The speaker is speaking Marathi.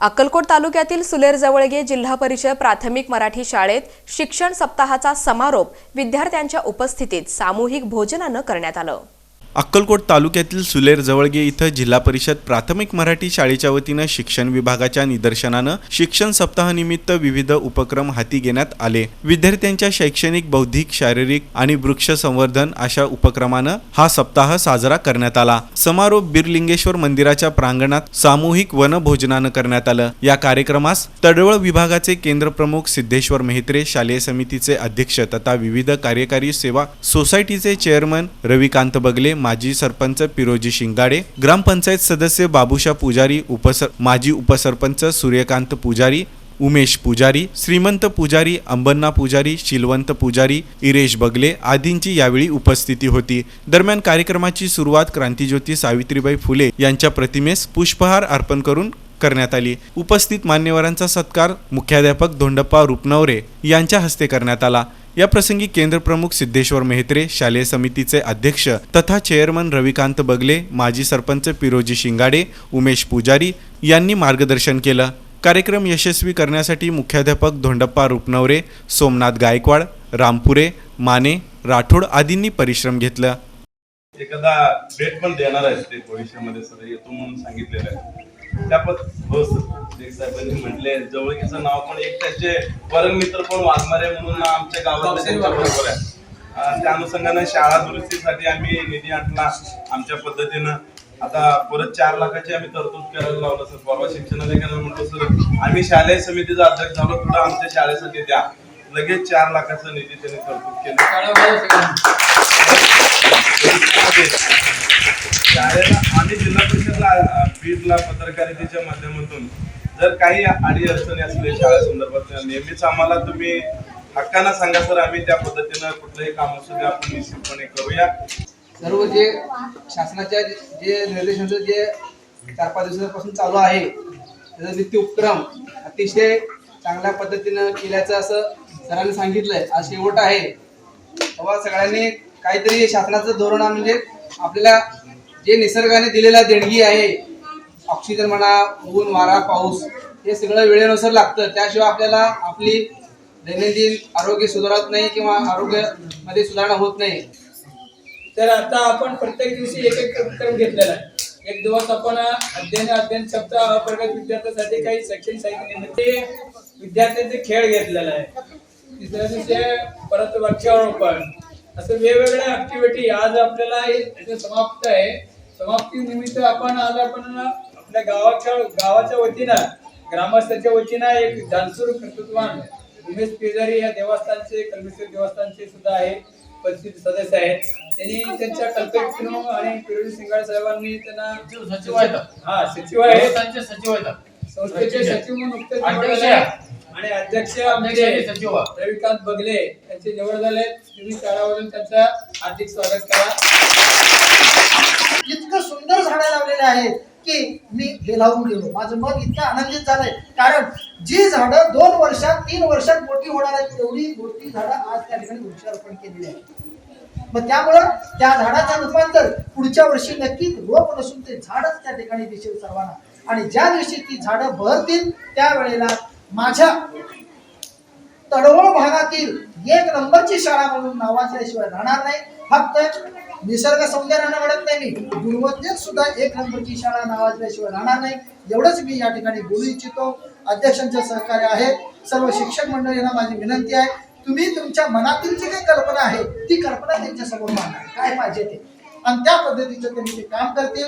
अक्कलकोट तालुक्यातील सुलेर जवळगे जिल्हा परिषद प्राथमिक मराठी शाळेत शिक्षण सप्ताहाचा समारोप विद्यार्थ्यांच्या उपस्थितीत सामूहिक भोजनानं करण्यात आलं. अक्कलकोट तालुक्यातील सुलेर जवळगे इथं जिल्हा परिषद प्राथमिक मराठी शाळेच्या वतीनं शिक्षण विभागाच्या निदर्शनानं शिक्षण सप्ताहानिमित्त विविध उपक्रम हाती घेण्यात आले. विद्यार्थ्यांच्या शैक्षणिक बौद्धिक शारीरिक आणि वृक्ष संवर्धन अशा उपक्रमानं हा सप्ताह साजरा करण्यात आला. समारोप बिरलिंगेश्वर मंदिराच्या प्रांगणात सामूहिक वनभोजनानं करण्यात आलं. या कार्यक्रमास तडवळ विभागाचे केंद्रप्रमुख सिद्धेश्वर मेहत्रे शालेय समितीचे अध्यक्ष तथा विविध कार्यकारी सेवा सोसायटीचे चेअरमन रविकांत बगले माजी सरपंच पिरोजी शिंगाडे ग्रामपंचायत सदस्य बाबुशा पुजारी उपसर माजी उपसरपंच सूर्यकांत पुजारी उमेश पुजारी श्रीमंत पुजारी अंबन्ना पुजारी शिलवंत पुजारी इरेश बगले आदींची यावेळी उपस्थिती होती. दरम्यान कार्यक्रमाची सुरुवात क्रांतीज्योती सावित्रीबाई फुले यांच्या प्रतिमेस पुष्पहार अर्पण करून करण्यात आली. उपस्थित मान्यवरांचा सत्कार मुख्याध्यापक धोंडप्पा रुपनवरे यांच्या हस्ते करण्यात आला. या प्रसंगी केंद्रप्रमुख सिद्धेश्वर मेहत्रे शालेय समितीचे अध्यक्ष तथा चेअरमन रविकांत बगले माजी सरपंच पिरोजी शिंगाडे उमेश पुजारी यांनी मार्गदर्शन केलं. कार्यक्रम यशस्वी करण्यासाठी मुख्याध्यापक धोंडप्पा रुपनवरे सोमनाथ गायकवाड रामपुरे माने राठोड आदींनी परिश्रम घेतला. एखादा भेट पण देणार आहे ते भविष्यामध्ये सर येतो म्हणून सांगितलेलं आहे. त्या पण हो साहेबांनी म्हटले जवळकीचं नाव पण एक त्याचे मित्र पण वाघमारे म्हणून आमच्या गावात त्यांच्या बरोबर आहे. अं, त्या अनुषंगाने शाळा दुरुस्तीसाठी आम्ही निधी आणला आमच्या पद्धतीनं. आता परत चार लाखाची आम्ही तरतूद करायला लावलं सर. परवा शिक्षणाधिकाऱ्यांना म्हटलं सर आम्ही शालेय समितीचा अध्यक्ष झालो थोडं आमच्या शाळेसाठी द्या. लगेच चार लाखाचा निधी त्यांनी तरतूद केली. शाळेला आणि जिल्हा परिषदला बीडला पत्रकारितेच्या माध्यमातून जर काही अडी अडचणी असले शाळा संदर्भात नेहमीच आम्हाला तुम्ही हक्कानं सांगा सर आम्ही त्या पद्धतीनं कुठलंही काम असू दे आपण निश्चितपणे करूया. सर्व जे शासनाच्या जे निर्देशांचं जे चार पाच दिवसापासून चालू आहे त्याचा नित्य उपक्रम अतिशय चांगल्या पद्धतीनं केल्याचं असं सरांनी सांगितलंय आज शेवट आहे. तेव्हा सगळ्यांनी काहीतरी शासनाचं धोरण आहे म्हणजे आपल्याला जे निसर्गाने दिलेला देणगी आहे ऑक्सिजन म्हणा ऊन वारा पाऊस हे सगळं वेळेनुसार लागतं. त्याशिवाय आपल्याला आपली दैनंदिन आरोग्य सुधारत नाही किंवा आरोग्यामध्ये सुधारणा होत नाही. तर आता आपण प्रत्येक दिवशी एक एक उपक्रम घेतलेला आहे. एक दिवस आपण अध्ययन अध्ययन सप्ताह प्रगत विद्यार्थ्यांसाठी काही शैक्षणिक साहित्य निमित्त विद्यार्थ्यांचे खेळ घेतलेला आहे. तिसऱ्या दिवशी परत वृक्षारोपण. असं वेगवेगळ्या ऍक्टिव्हिटी आज आपल्याला हे समाप्त आहे. समाप्ती निमित्त आपण आज आपण आपल्या गावाच्या गावाच्या वतीनं ग्रामस्थांच्या वतीनं एक दानसूर कर्तृत्वान उमेश पेजारी या देवस्थानचे कल्मेश्वर देवस्थानचे सुद्धा आहे परिस्थिती सदस्य आहेत. त्यांनी त्यांच्या कल्पनेतून आणि पिरोजी सिंगाड साहेबांनी त्यांना सचिव आहेत. हा सचिव आहेत. त्यांचे सचिव आहेत. संस्थेचे सचिव म्हणून नुकतेच आणि अध्यक्ष आमचे आणि सचिव. रविकांत बगले यांची निवड झाले. तुम्ही शाळावरून त्यांचं हार्दिक स्वागत करा. इतकं सुंदर झाडं लावलेले आहेत की मी हे लावून गेलो. माझं मन इतकं आनंदित झालंय. कारण जी झाडं दोन वर्षात तीन वर्षात मोठी होणार आहेत तेवढी मोठी झाडं आज त्या ठिकाणी वृक्षारोपण केलेली आहे मग त्यामुळं त्या झाडाचं रूपांतर पुढच्या वर्षी नक्की रोप नसून ते झाडच त्या ठिकाणी दिसेल सर्वांना. आणि ज्या दिवशी ती झाडं बहरतील त्यावेळेला माझ्या तडवळ भागातील एक नंबरची शाळा म्हणून नावाजल्याशिवाय राहणार नाही. फक्त निसर्ग सौंदर्यानं म्हणत नाही मी. गुणवत्तेत सुद्धा एक नंबरची शाळा नावाजल्याशिवाय राहणार नाही. एवढंच मी या ठिकाणी बोलू इच्छितो. अध्यक्षांचे सहकार्य आहे. सर्व शिक्षक मंडळींना माझी विनंती आहे. तुम्ही तुमच्या मनातील जी काही कल्पना आहे ती कल्पना त्यांच्यासमोर मांडा. काय पाहिजे ते? आणि त्या पद्धतीचं त्यांनी ते काम करतील